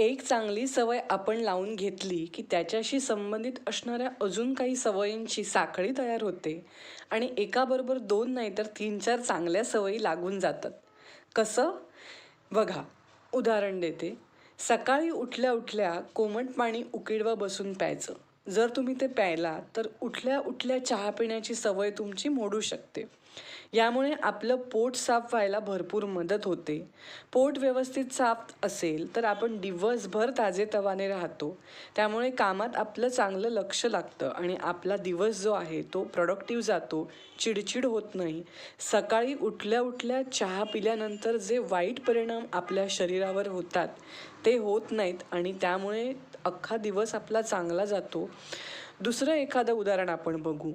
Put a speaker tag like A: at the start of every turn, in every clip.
A: एक चांगली सवय आपण लावून घेतली की त्याच्याशी संबंधित असणाऱ्या अजून काही सवयींची साखळी तयार होते आणि एकाबरोबर दोन नाही तर तीन चार चांगल्या सवयी लागून जातात. कसं? बघा उदाहरण देते. सकाळी उठल्या उठल्या कोमट पाणी उकिडवा बसून प्यायचं. जर तुम्ही ते प्यायला तर उठल्या उठल्या चहा पिण्याची सवय तुमची मोडू शकते. यामुळे आपलं पोट साफ व्हायला भरपूर मदत होते. पोट व्यवस्थित साफ असेल तर आपण दिवसभर ताजेतवाने राहतो. त्यामुळे कामात आपलं चांगलं लक्ष लागतं आणि आपला दिवस जो आहे तो प्रोडक्टिव्ह जातो. चिडचिड होत नाही. सकाळी उठल्या उठल्या चहा पिल्यानंतर जे वाईट परिणाम आपल्या शरीरावर होतात ते होत नाहीत आणि त्यामुळे अख्खा दिवस आपला चांगला जातो. दुसरं एखादं उदाहरण आपण बघू.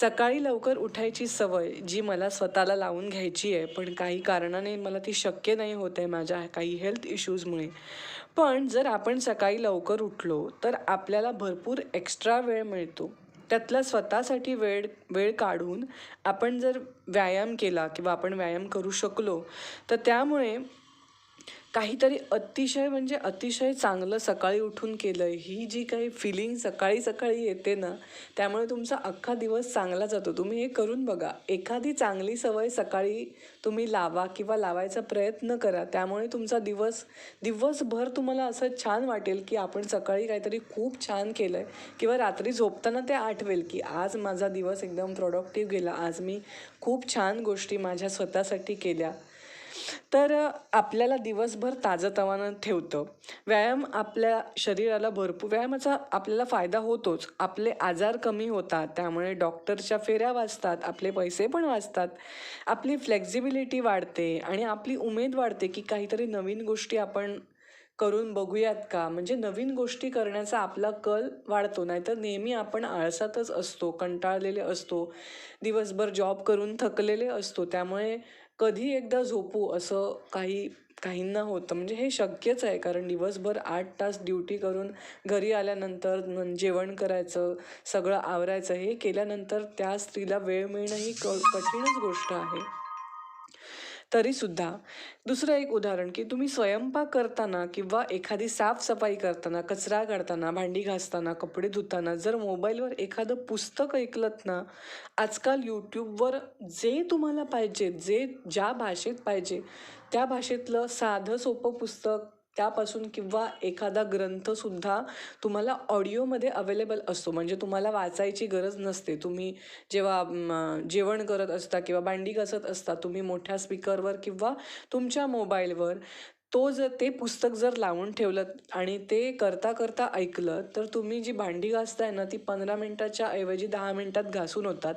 A: सकाळी लवकर उठायची सवय जी मला स्वतःला लावून घ्यायची आहे पण काही कारणाने मला ती शक्य नाही होत आहे माझ्या काही हेल्थ इश्यूजमुळे पण जर आपण सकाळी लवकर उठलो तर आपल्याला भरपूर एक्स्ट्रा वेळ मिळतो. त्यातला स्वतःसाठी वेळ वेळ काढून आपण जर व्यायाम केला किंवा आपण व्यायाम करू शकलो तर त्यामुळे काहीतरी अतिशय म्हणजे अतिशय चांगलं सकाळी उठून केलं ही जी काही फिलिंग सकाळी सकाळी येते ना त्यामुळे तुमचा अख्खा दिवस चांगला जातो. तुम्ही हे करून बघा. एखादी चांगली सवय सकाळी तुम्ही लावा किंवा लावायचा प्रयत्न करा. त्यामुळे तुमचा दिवस दिवसभर तुम्हाला असं छान वाटेल की आपण सकाळी काहीतरी खूप छान केलं आहे किंवा रात्री झोपताना ते आठवेल की आज माझा दिवस एकदम प्रोडक्टिव्ह गेला. आज मी खूप छान गोष्टी माझ्या स्वतःसाठी केल्या. तर आपल्याला दिवसभर ताजंतवानं ठेवतं. व्यायाम आपल्या शरीराला भरपूर व्यायामाचा आपल्याला फायदा होतोच. आपले आजार कमी होतात त्यामुळे डॉक्टरच्या फेऱ्या वाचतात आपले पैसे पण वाचतात. आपली फ्लेक्झिबिलिटी वाढते आणि आपली उमेद वाढते की काहीतरी नवीन गोष्टी आपण करून बघूयात का? म्हणजे नवीन गोष्टी करण्याचा आपला कल वाढतो नाहीतर नेहमी आपण आळसातच असतो कंटाळलेले असतो. दिवसभर जॉब करून थकलेले असतो. त्यामुळे कधी एकदा झोपू असं काही काहींना होतं. म्हणजे हे शक्यच आहे कारण दिवसभर आठ तास ड्युटी करून घरी आल्यानंतर जेवण करायचं सगळं आवरायचं हे केल्यानंतर त्या स्त्रीला वेळ मिळणं ही क कठीणच गोष्ट आहे. तरीसुद्धा. दुसरं एक उदाहरण की तुम्ही स्वयंपाक करताना किंवा एखादी साफसफाई करताना कचरा काढताना भांडी घासताना कपडे धुताना जर मोबाईलवर एखादं पुस्तक ऐकलत ना आजकाल यूट्यूबवर जे तुम्हाला पाहिजे जे ज्या भाषेत पाहिजे त्या भाषेतलं साधं सोपं पुस्तक त्यापासून किंवा एखादा ग्रंथसुद्धा तुम्हाला ऑडिओमध्ये अवेलेबल असतो. म्हणजे तुम्हाला वाचायची गरज नसते. तुम्ही जेव्हा जेवण करत असता किंवा भांडी घासत असता तुम्ही मोठ्या स्पीकरवर किंवा तुमच्या मोबाईलवर तो जर ते पुस्तक जर लावून ठेवलं आणि ते करता करता ऐकलं तर तुम्ही जी भांडी घासताय ना ती पंधरा मिनटाच्या ऐवजी दहा मिनटात घासून होतात.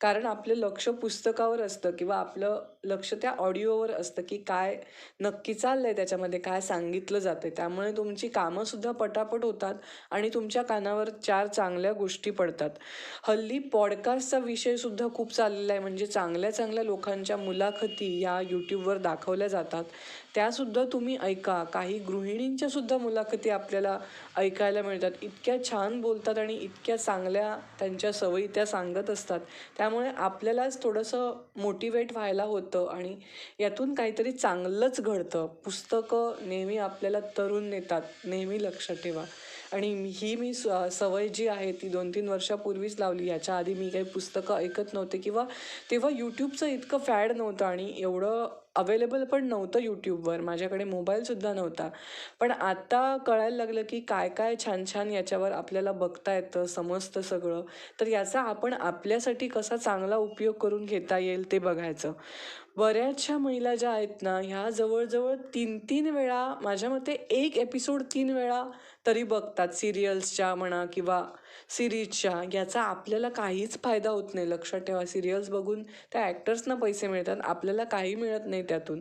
A: कारण आपलं लक्ष पुस्तकावर असतं किंवा आपलं लक्ष त्या ऑडिओवर असतं की काय नक्की चाललं आहे त्याच्यामध्ये काय सांगितलं जातं त्यामुळे तुमची कामंसुद्धा पटापट होतात आणि तुमच्या कानावर चार चांगल्या गोष्टी पडतात. हल्ली पॉडकास्टचा विषयसुद्धा खूप चाललेला आहे. म्हणजे चांगल्या चांगल्या लोकांच्या मुलाखती या यूट्यूबवर दाखवल्या जातात. त्यासुद्धा तुम्ही ऐका. काही गृहिणींच्या सुद्धा मुलाखती आपल्याला ऐकायला मिळतात. इतक्या छान बोलतात आणि इतक्या चांगल्या त्यांच्या सवयी त्या सांगत असतात. त्यामुळे आपल्यालाच थोडंसं मोटिवेट व्हायला होतं. आणि यातून काहीतरी चांगलंच घडतं. पुस्तकं नेहमी आपल्याला तरुण नेतात नेहमी लक्ष ठेवा. आणि ही मी स सवय जी आहे ती दोन तीन वर्षापूर्वीच लावली. याच्या आधी मी काही पुस्तकं ऐकत नव्हते किंवा तेव्हा यूट्यूबचं इतकं फॅड नव्हतं आणि एवढं अवेलेबल पण नव्हतं यूट्यूबवर माझ्याकडे मोबाईलसुद्धा नव्हता. पण आत्ता कळायला लागलं की काय काय छान छान याच्यावर आपल्याला बघता येतं समजतं सगळं. तर याचा आपण आपल्यासाठी कसा चांगला उपयोग करून घेता येईल ते बघायचं. बऱ्याचशा महिला ज्या आहेत ना ह्या जवळजवळ तीन तीन वेळा माझ्या मते एक एपिसोड तीन वेळा तरी बघतात सिरियल्सच्या म्हणा किंवा सिरीजच्या याचा आपल्याला काहीच फायदा होत नाही. लक्षात ठेवा सिरियल्स बघून त्या ॲक्टर्सना पैसे मिळतात. आपल्याला काही मिळत नाही. त्यातून.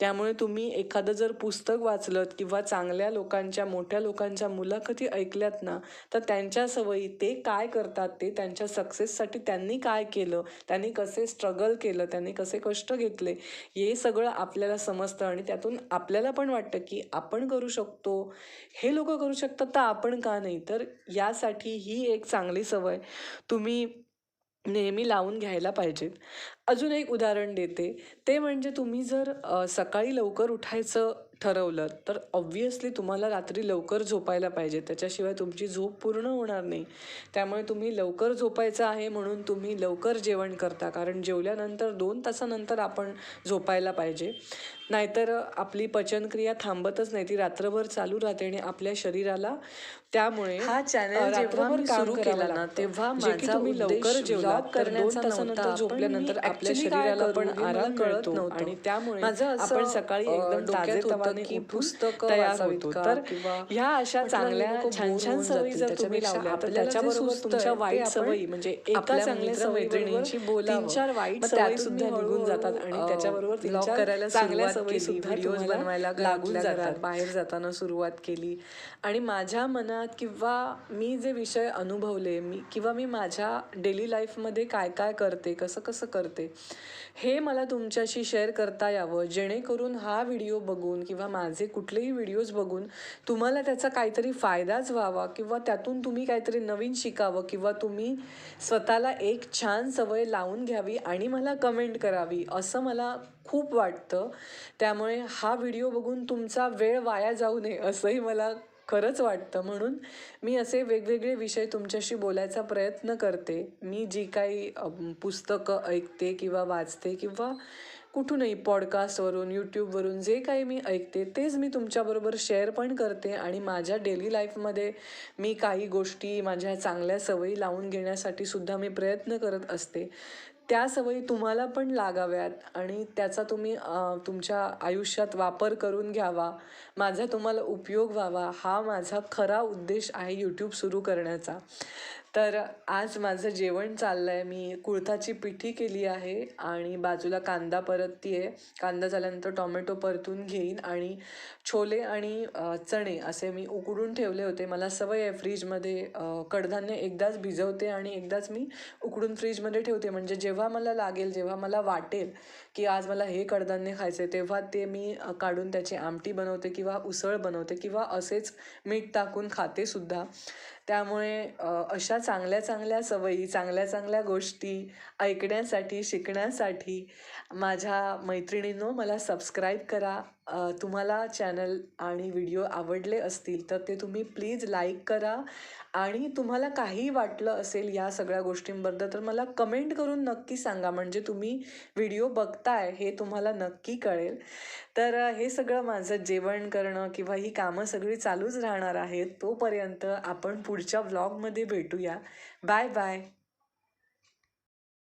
A: त्यामुळे तुम्ही एखादं जर पुस्तक वाचलं किंवा चांगल्या लोकांच्या मोठ्या लोकांच्या मुलाखती ऐकल्यात ना तर त्यांच्या सवयी ते काय करतात ते त्यांच्या सक्सेससाठी त्यांनी काय केलं त्यांनी कसे स्ट्रगल केलं त्यांनी कसे कष्ट घेतले हे सगळं आपल्याला समजतं आणि त्यातून आपल्याला पण वाटतं की आपण करू शकतो. हे लोक करू शकतात तर आपण का नाही? तर यासाठी ही एक चांगली सवय तुम्ही नेहमी लावून घ्यायला पाहिजेत अजून एक उदाहरण देते. ते म्हणजे तुम्ही जर सकाळी लवकर उठायचं
B: ठरवलं तर ऑब्व्हियसली तुम्हाला रात्री लवकर झोपायला पाहिजे. त्याच्याशिवाय तुमची झोप पूर्ण होणार नाही. त्यामुळे तुम्ही लवकर झोपायचं आहे म्हणून तुम्ही लवकर जेवण करता. कारण जेवल्यानंतर दोन तासानंतर आपण झोपायला पाहिजे. नाहीतर आपली पचनक्रिया थांबतच नाही. ती रात्रभर चालू राहते आणि आपल्या शरीराला त्यामुळे
A: हा जेव्हा
B: रात्रभर काम
A: सुरू केला ना. तेव्हा
B: जे की
A: माझा
B: तुम्ही लवकर जेवलात तर दोन तासानंतर. झोपल्यानंतर आपल्या शरीराला पण आराम
A: कळत नव्हतं.
B: आणि त्यामुळे आपण सकाळी एकदम
A: होतं
B: ताजेतवाने
A: की पुस्तकं
B: तयार होतो तर ह्या अशा चांगल्या छान छान सवयी. जर तुम्ही लावल्या तर त्याच्याबरोबर तुमच्या वाईट सवयी म्हणजे एका चांगल्या
A: बोलावं.
B: तीन चार वाईट सवयी सुद्धा निघून जातात आणि त्याच्याबरोबर चार
A: करायला
B: चांगल्या सवयी सुद्धा तुम्हाला
A: बनवायला
B: लागून जातात
A: बाहेर जाताना सुरुवात केली आणि माझ्या मनात किंवा मी जे विषय अनुभवले मी किंवा मी माझ्या डेली लाईफमध्ये काय काय करते कसं कसं करते हे मला तुमच्याशी शेअर करता यावं जेणेकरून हा व्हिडिओ बघून किंवा माझे कुठलेही व्हिडिओज बघून तुम्हाला त्याचा काहीतरी फायदाच व्हावा किंवा त्यातून तुम्ही काहीतरी नवीन शिकावं किंवा तुम्ही स्वतःला एक छान सवय लावून घ्यावी आणि मला कमेंट करावी असं मला खूप वाटतं. त्यामुळे हा व्हिडिओ बघून तुमचा वेळ वाया जाऊ नये असंही मला खरंच वाटतं. म्हणून मी असे वेगवेगळे विषय तुमच्याशी बोलायचा प्रयत्न करते. मी जी काही पुस्तकं ऐकते किंवा वाचते किंवा कुठूनही पॉडकास्टवरून यूट्यूबवरून जे काही मी ऐकते तेच मी तुमच्याबरोबर शेअर पण करते आणि माझ्या डेली लाईफमध्ये मी काही गोष्टी माझ्या चांगल्या सवयी लावून घेण्यासाठी सुद्धा मी प्रयत्न करत असते. त्या सवयी तुम्हाला पण लागाव्यात आणि त्याचा तुम्ही तुमच्या आयुष्यात वापर करून घ्यावा. माझा तुम्हाला उपयोग व्हावा. हा माझा खरा उद्देश आहे यूट्यूब सुरू करण्याचा. तर आज माझं जेवण चाललं आहे मी कुळथाची पिठी केली आहे आणि बाजूला कांदा परतती आहे कांदा झाल्यानंतर टॉमॅटो परतून घेईन आणि छोले आणि चणे असे मी उकडून ठेवले होते. मला सवय आहे फ्रीजमध्ये कडधान्य एकदाच भिजवते आणि एकदाच मी उकडून फ्रीजमध्ये ठेवते. म्हणजे जेव्हा मला लागेल जेव्हा मला वाटेल की आज मला हे कडधान्य खायचं आहे तेव्हा ते मी काढून त्याची आमटी बनवते किंवा उसळ बनवते किंवा असेच मीठ टाकून खातेसुद्धा त्यामुळे अशा चांगल्या चांगल्या सवयी चांगल्या चांगल्या गोष्टी ऐकण्यासाठी शिकण्यासाठी माझ्या मैत्रिणींनो मला सबस्क्राईब करा. तुम्हाला चॅनल आणि व्हिडिओ आवडले असतील तर ते तुम्ही प्लीज लाईक करा. आणि तुम्हाला काही वाटलं असेल या सगळ्या गोष्टींबद्दल तर मला कमेंट करून नक्की सांगा. म्हणजे तुम्ही व्हिडिओ बघताय हे तुम्हाला नक्की कळेल. तर हे सगळं माझं जेवण करणं किंवा ही कामं सगळी चालूच राहणार आहेत तोपर्यंत आपण पुढच्या व्लॉगमध्ये भेटूया. Bye bye.